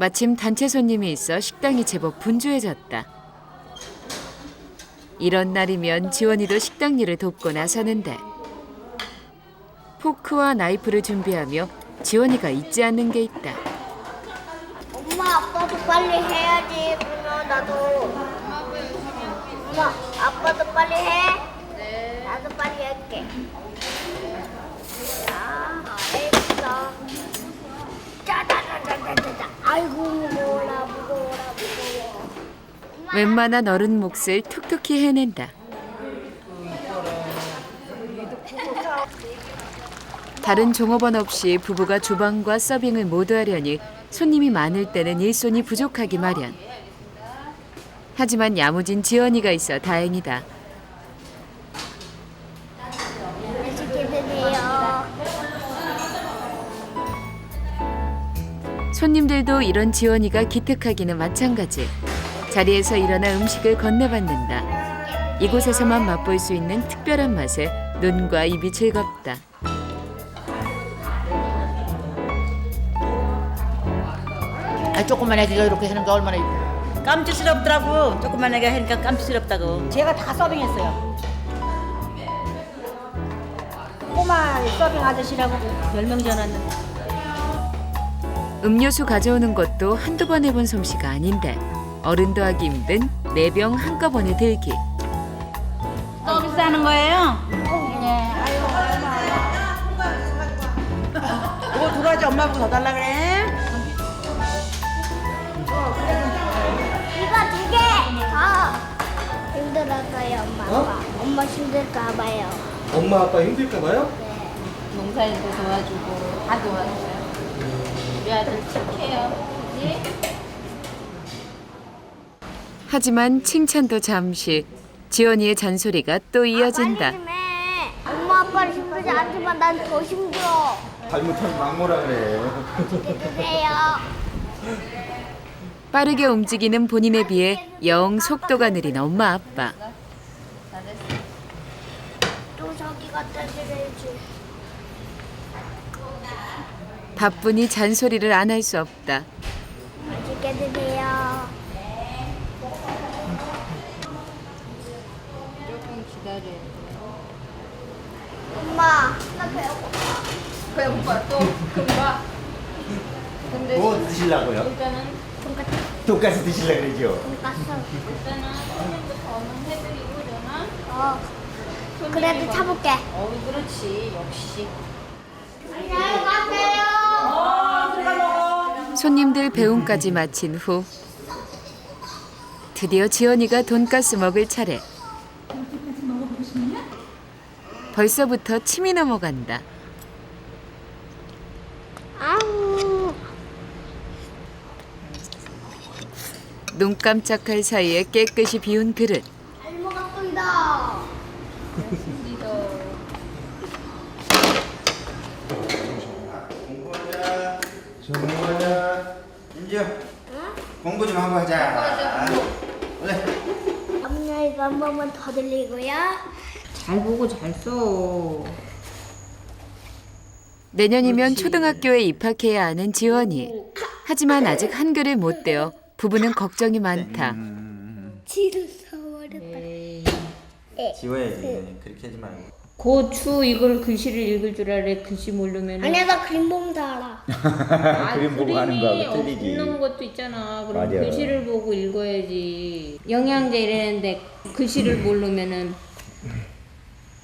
마침 단체 손님이 있어 식당이 제법 분주해졌다. 이런 날이면 지원이도 식당 일을 돕고 나서는데 포크와 나이프를 준비하며 지원이가 잊지 않는 게 있다. 엄마 아빠도 빨리 해야지 그러면 나도 엄마 아빠도 빨리 해 나도 빨리 할게 아이고 무거워라 무거워라 무거워 웬만한 어른 몫을 톡톡히 해낸다. 다른 종업원 없이 부부가 주방과 서빙을 모두 하려니 손님이 많을 때는 일손이 부족하기 마련. 하지만 야무진 지연이가 있어 다행이다. 손님들도 이런 지원이가 기특하기는 마찬가지. 자리에서 일어나 음식을 건네받는다. 이곳에서만 맛볼 수 있는 특별한 맛에 눈과 입이 즐겁다. 아 조금만 애기가 이렇게 하는 게 얼마나 깜찍스럽더라고 조금만 애기가 하니까 깜찍스럽다고 제가 다 서빙했어요. 꼬마 서빙 아저씨라고 열 명 전화했는데 음료수 가져오는 것도 한두 번 해본 솜씨가 아닌데 어른도 하기 힘든 네 병 한꺼번에 들기. 서비스 하는 거예요? 이거 두 가지 엄마 보고 더 달라 그래. 이거 두개다 힘들었어요 엄마 아빠 엄마 힘들까 봐요 엄마 아빠 힘들까 봐요? 농사일도 도와주고 다 도와줘요. 우리 아들 착해요. 그지? 하지만 칭찬도 잠시 지원이의 잔소리가 또 이어진다. 빨리 좀 해. 엄마 아빠는 힘들지 않지만 난 더 힘들어 잘못하면 막모라 그래. 드세요 빠르게 움직이는 본인에 비해 영 속도가 느린 엄마 아빠. 또 저기 드려야지 바쁘니 잔소리를 안 할 수 없다. 맛있게 드세요 조금 기다려요. 엄마 나 배고파 배고파 또 금방. 근데 뭐 드시려고요? 일단은 돈가스 드시려고 그러죠? 돈가스 일단은 손님부터 얼른 해드리고 저는 어 그래도 뭐- 참을게 어우 그렇지 역시. 안녕히 가세요 손님들 배움까지 마친 후 드디어 지연이가 돈가스 먹을 차례. 벌써부터 침이 넘어간다. 아우 눈 깜짝할 사이에 깨끗이 비운 그릇. 잘 먹었습니다 정 모야. 인지야. 공부 좀 하고 하자. 그래. 엄마 이거 한 번만 더 들리고요 잘 보고 잘 써. 내년이면 초등학교에 입학해야 하는 지원이. 하지만 아직 한글을 못 떼어 부부는 걱정이 많다. 지루 서버렸다 지워야지. 그렇게 하지 말고. 고추 이걸 글씨를 읽을 줄 알아. 글씨 모르면. 아니야 나 그림 보면 다 알아 아, 그림 보고 하는 거하고 틀리지. 없는 것도 있잖아. 그럼 맞아. 글씨를 보고 읽어야지. 영양제 이랬는데 글씨를 모르면은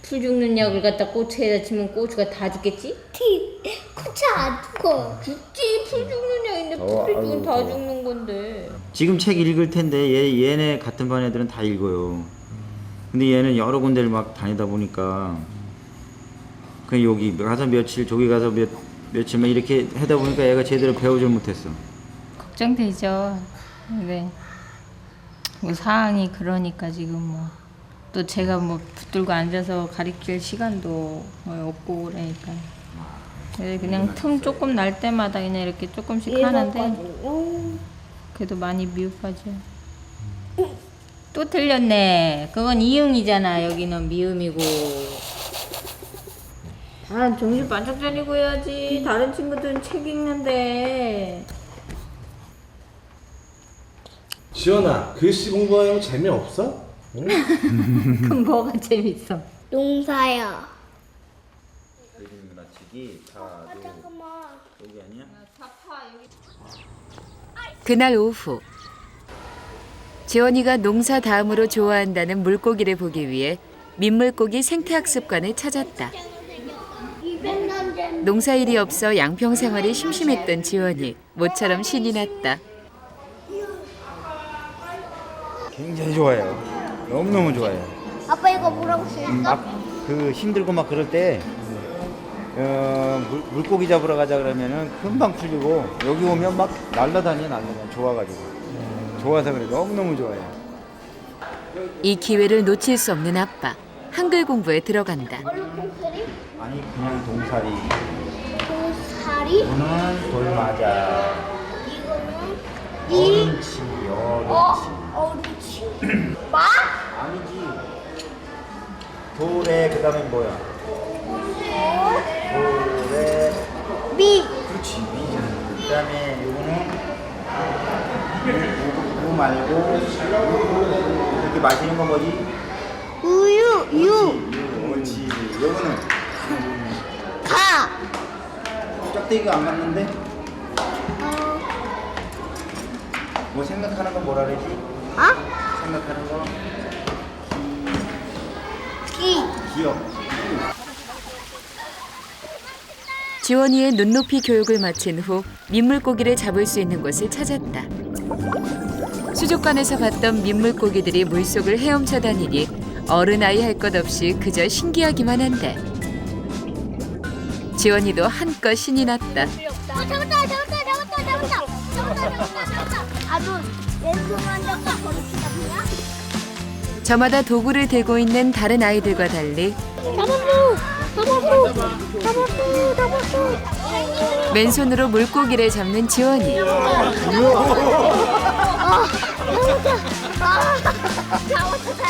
풀 죽는 약을 갖다 고추에다 치면 고추가 다 죽겠지? 티 쿠차 안 죽어 죽지. 풀 죽는 약인데 어, 풀이 죽으면 다 더워. 죽는 건데. 지금 책 읽을 텐데 얘 얘네 같은 반 애들은 다 읽어요. 근데 얘는 여러 군데를 막 다니다 보니까 그 여기 가서 며칠 저기 가서 몇 며칠만 이렇게 하다 보니까 얘가 제대로 배우질 못했어. 걱정되죠. 네. 뭐 상황이 그러니까 지금 뭐. 또 제가 뭐 붙들고 앉아서 가르칠 시간도 뭐 없고 그러니까. 그래서 그냥 틈 조금 날 때마다 그냥 이렇게 조금씩 하는데 그래도 많이 미흡하죠. 또 틀렸네. 그건 이응이잖아. 여기는 미음이고. 아, 정신 반짝 차리고 해야지. 다른 친구들은 책 읽는데. 지원아 글씨 공부하는 거 재미없어? 응? 그럼 뭐가 재밌어? 농사야. 그림 그라치기 자도 여기 아니야? 그날 오후 지원이가 농사 다음으로 좋아한다는 물고기를 보기 위해 민물고기 생태학습관을 찾았다. 200년 전 농사일이 없어 양평 생활이 심심했던 지원이 모처럼 신이 났다. 굉장히 좋아요. 너무 너무 좋아요. 아빠 이거 뭐라고 써 있어? 막그 힘들고 막 그럴 때 어, 물, 물고기 잡으러 가자 그러면은 금방 풀리고 여기 오면 막 날라다니 날라다니 좋아가지고 좋아서 그래 너무 너무 좋아요. 이 기회를 놓칠 수 없는 아빠. 한글 공부에 들어간다. 아니 그냥 동사리. 동사리? 이거는 돌맞아. 이거는 이 어른치 어, 어른치. 어루치. 마? 아니지. 돌에 그다음에 뭐야? 돌에 미. 그렇지 미. 그다음에 요거는 무, 무 말고 이렇게 마시는 거 뭐지? 우유. 유. 유. 옳지. 요거는 가. 짝대기가 안 맞는데? 어. 뭐 생각하는 건 뭐라 그러지? 어? 생각하는 거 기. 기억. 지원이의 눈높이 교육을 마친 후 민물고기를 잡을 수 있는 곳을 찾았다. 수족관에서 봤던 민물고기들이 물속을 헤엄쳐 다니니 어른아이 할 것 없이 그저 신기하기만 한데 지원이도 한껏 신이 났다. 어, 잡았다, 잡았다, 잡았다, 잡았다? 저마다 도구를 들고 있는 다른 아이들과 달리 잡았어, 잡았어, 잡았어, 잡았어. 맨손으로 물고기를 잡는 지원이.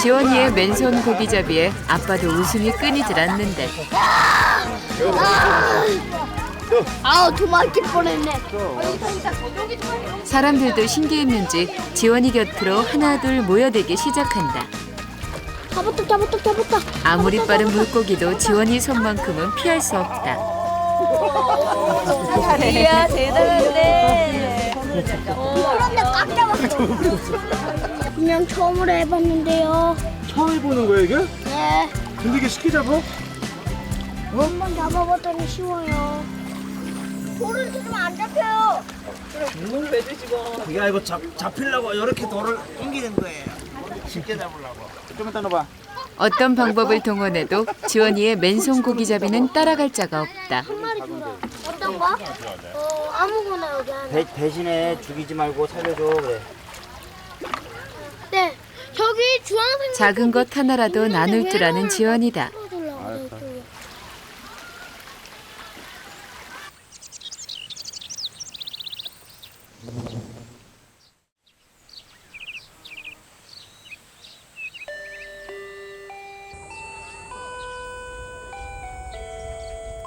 지원이의 맨손 고기잡이에 아빠도 웃음이 끊이질 않는데 아우 도망칠 뻔했네. 사람들도 신기했는지 지원이 곁으로 하나둘 모여들기 시작한다. 잡았다, 잡았다, 잡았다. 아무리 빠른 물고기도 지원이 손만큼은 피할 수 없다. 이야 대단한데. 그런데 꽉 잡았어. 그냥 처음으로 해봤는데요. 처음 해보는 거야 이게? 네. 근데 이게 쉽게 잡아? 한 번 잡아봤더니 쉬워요. 돌을 들으면 안 잡혀요. 그게 아니고 잡, 잡히려고 이렇게 돌을 옮기는 거예요 쉽게 잡으려고 좀 이따 넣어봐. 어떤 방법을 동원해도 지원이의 맨손 고기잡이는 따라갈 자가 없다. 한 마리 줘라. 어떤 거? 어, 아무거나 여기 하나. 대, 대신에 죽이지 말고 살려줘 그래. 네. 저기 주황색 작은 것 하나라도 나눌 줄 아는 지원이다.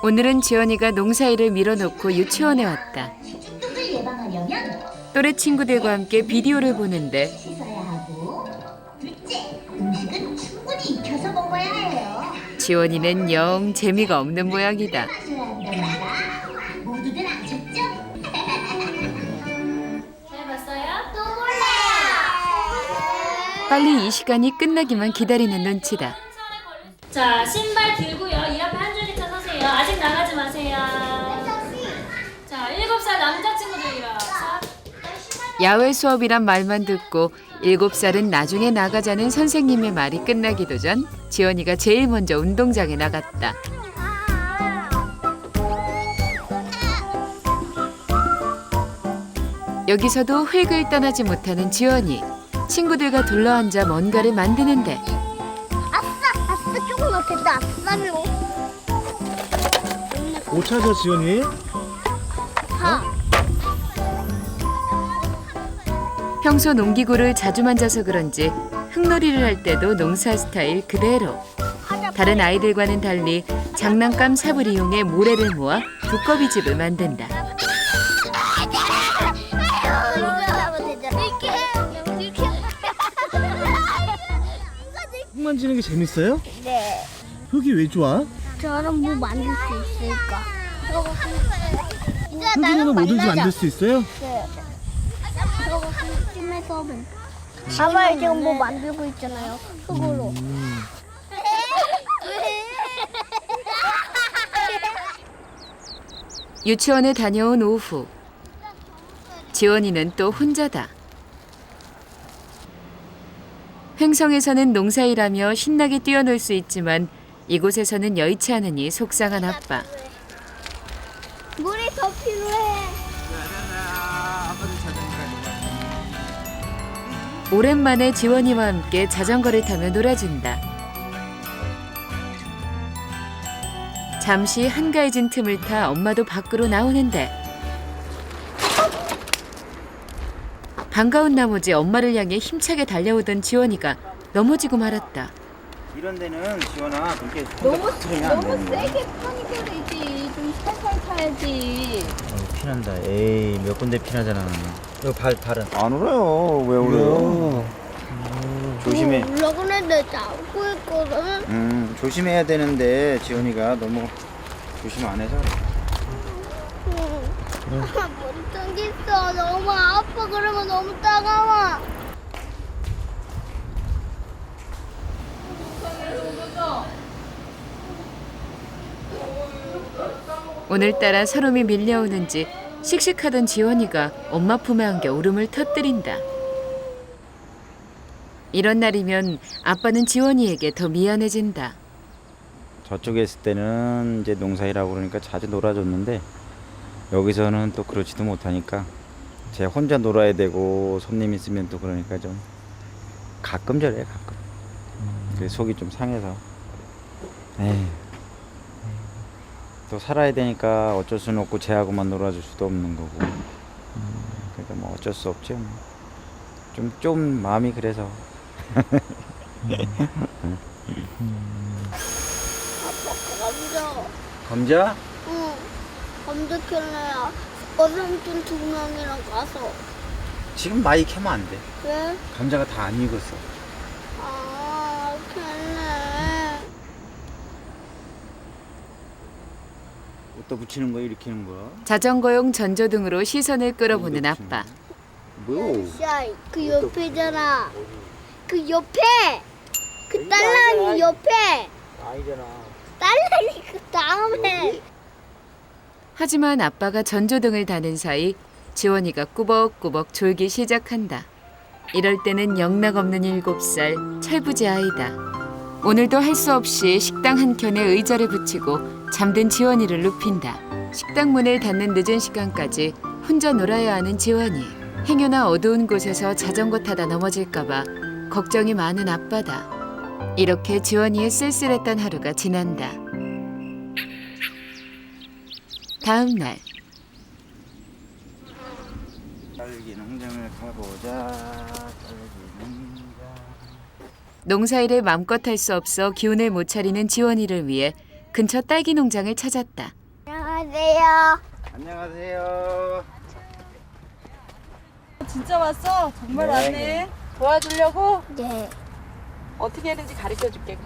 오늘은 지원이가 농사일을 밀어놓고 유치원에 왔다. 또래 친구들과 함께 비디오를 보는데 지원이는 영 재미가 없는 모양이다. 또 몰라요. 빨리 이 시간이 끝나기만 기다리는 눈치다. 자, 신발 들고요. 서세요. 아직 나가지 마세요. 자, 일곱 살 남자친구들 일어서. 야외 수업이란 말만 듣고 일곱 살은 나중에 나가자는 선생님의 말이 끝나기도 전 지원이가 제일 먼저 운동장에 나갔다. 여기서도 획을 떠나지 못하는 지원이 친구들과 둘러앉아 뭔가를 만드는데 못 찾아 지연이? 평소 농기구를 자주 만져서 그런지 흙놀이를 할 때도 농사 스타일 그대로. 다른 아이들과는 달리 장난감 삽을 이용해 모래를 모아 두꺼비 집을 만든다. 흙 만지는 게 재밌어요? 네. 흙이 왜 좋아? 저런 뭐 만들 수 있을까? 이제 흙이는 뭐든지 만들 수 있어요? 네. 저거 찜해서 봐봐요 지금 뭐 만들고 있잖아요 흙으로 유치원에 다녀온 오후 지원이는 또 혼자다. 횡성에서는 농사일하며 신나게 뛰어놀 수 있지만 이곳에서는 여의치 않으니 속상한 아빠. 물이 더 필요해 오랜만에 지원이와 함께 자전거를 타며 놀아준다. 잠시 한가해진 틈을 타 엄마도 밖으로 나오는데 반가운 나머지 엄마를 향해 힘차게 달려오던 지원이가 넘어지고 말았다. 이런 데는 지원아 그렇게 너무 트레이닝 안 너무. 세게 타니까 되지. 좀 살살 타야지. 어, 피난다. 에이 몇 군데 피나잖아. 이거 발 발은 안 울어요. 왜 울어요? 조심해. 올라고 했는데 잡고 있거든 음 조심해야 되는데 지원이가 너무 조심 안 해서 그래. 못 참겠어 너무 아파 그러면 너무 따가워 오늘따라 서름이 밀려오는지 씩씩하던 지원이가 엄마 품에 안겨 울음을 터뜨린다. 이런 날이면 아빠는 지원이에게 더 미안해진다. 저쪽에 있을 때는 이제 농사일하고 그러니까 자주 놀아줬는데 여기서는 또 그렇지도 못하니까 제가 혼자 놀아야 되고 손님 있으면 또 그러니까 좀 가끔 저래 가끔 그래서 속이 좀 상해서 에이 또 살아야 되니까 어쩔 수는 없고 쟤하고만 놀아줄 수도 없는 거고. 그러니까 뭐 어쩔 수 없죠 좀좀 마음이 그래서. 감자 감자 응. 검색할래야 어삼촌 두 명이랑 가서. 지금 많이 캐면 안 돼. 왜? 감자가 다 안 익었어. 아 걔네 어디다 붙이는 거야? 이렇게 하는 거야? 자전거용 전조등으로 시선을 끌어보는 아빠. 뭐? 그 옆에잖아 그 옆에 그 딸랑이 옆에 아니잖아. 딸랑이 그 다음에 하지만 아빠가 전조등을 다는 사이 지원이가 꾸벅꾸벅 졸기 시작한다. 이럴 때는 영락 없는 일곱 살 철부지 아이다. 오늘도 할 수 없이 식당 한 켠에 의자를 붙이고 잠든 지원이를 눕힌다. 식당 문을 닫는 늦은 시간까지 혼자 놀아야 하는 지원이. 행여나 어두운 곳에서 자전거 타다 넘어질까봐 걱정이 많은 아빠다. 이렇게 지원이의 쓸쓸했던 하루가 지난다. 다음 날 딸기 농장을 가보자. 딸기 농장. 농사일을 맘껏 할 수 없어 기운을 못 차리는 지원이를 위해 근처 딸기 농장을 찾았다. 안녕하세요 안녕하세요. 진짜 왔어? 정말 네. 왔네. 도와주려고 네 어떻게 하는지 가르쳐 줄게.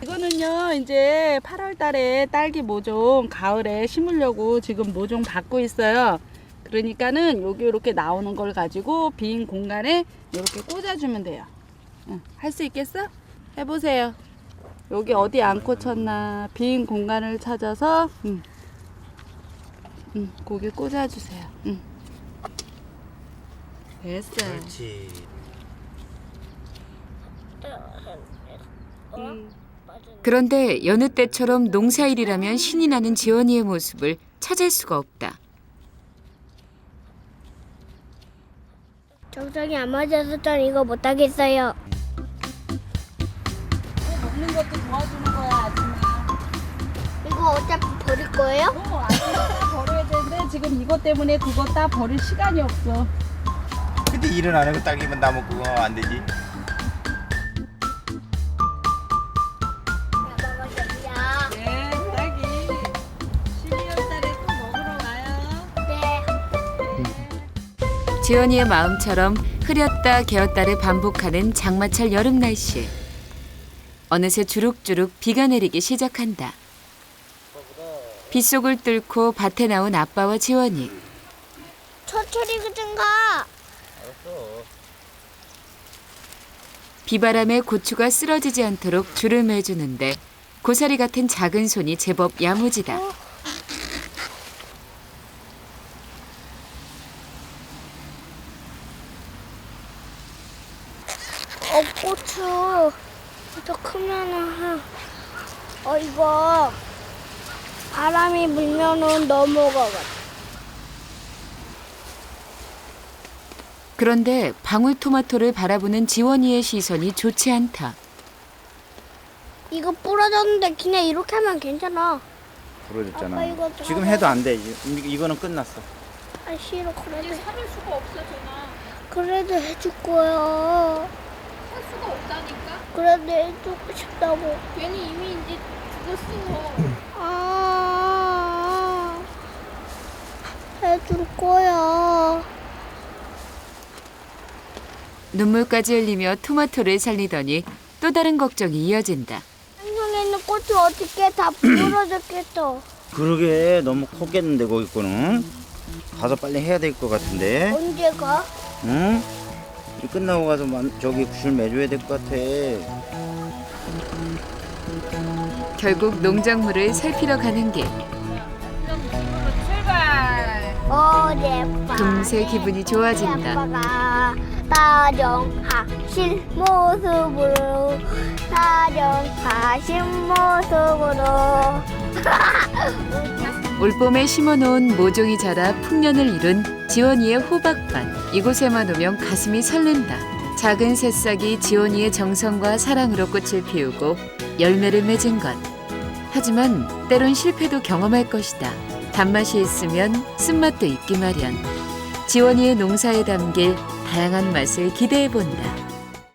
이거는요 이제 8월 달에 딸기 모종 가을에 심으려고 지금 모종 받고 있어요. 그러니까는 여기 이렇게 나오는 걸 가지고 빈 공간에 이렇게 꽂아주면 돼요. 할 수 있겠어? 해보세요. 여기 어디 안 꽂혔나 빈 공간을 찾아서 음. 음, 거기 꽂아주세요. 음. 됐어요. 그렇지. 어? 그런데 여느 때처럼 농사일이라면 신이 나는 지원이의 모습을 찾을 수가 없다. 정성이 안 맞아서 전 이거 못하겠어요 먹는 것도 도와주는 거야 아줌마. 이거 어차피 버릴 거예요? 어, 아줌마 버려야 되는데 지금 이것 때문에 그거 따 버릴 시간이 없어. 근데 일은 안 하고 딸기만 따먹고 그거 안 되지. 먹어줘요 네, 딸기. 12월 달에 또 먹으러 와요. 네 지원이의 마음처럼 흐렸다 개었다를 반복하는 장마철 여름 날씨. 어느새 주룩주룩 비가 내리기 시작한다. 빗속을 뚫고 밭에 나온 아빠와 지원이 천천히 그든가. 비바람에 고추가 쓰러지지 않도록 줄을 매주는데 고사리 같은 작은 손이 제법 야무지다. 어, 고추. 더 크면은, 어, 이거, 바람이 불면은 넘어가. 그런데 방울토마토를 바라보는 지원이의 시선이 좋지 않다. 이거 부러졌는데 그냥 이렇게 하면 괜찮아. 부러졌잖아. 아빠 이거 좀 지금. 해도 안 돼. 이- 이거는 끝났어. 아, 싫어. 그래도. 살을 수가 없어, 그래도 해줄 거야. 할 수가 없다니까? 그래도 해주고 싶다고. 괜히 이미 이제 죽었어. 아, 해줄 거야. 눈물까지 흘리며 토마토를 살리더니 또 다른 걱정이 이어진다. 생명에 있는 꽃이 어떻게 다 부러졌겠어. 그러게 너무 컸겠는데 거기 거는 가서 빨리 해야 될 것 같은데. 언제 가? 응? 이 끝나고 가서 만- 저기 줄 매줘야 될 것 같아. 결국 농작물을 살피러 가는 길. 어젯밤 금세 기분이 좋아진다. 아빠가 다정하신 모습으로 다정하신 모습으로 올봄에 심어놓은 모종이 자라 풍년을 이룬 지원이의 호박밭. 이곳에만 오면 가슴이 설렌다. 작은 새싹이 지원이의 정성과 사랑으로 꽃을 피우고 열매를 맺은 것. 하지만 때론 실패도 경험할 것이다. 단맛이 있으면 쓴맛도 있기 마련. 지원이의 농사에 담길 다양한 맛을 기대해 본다.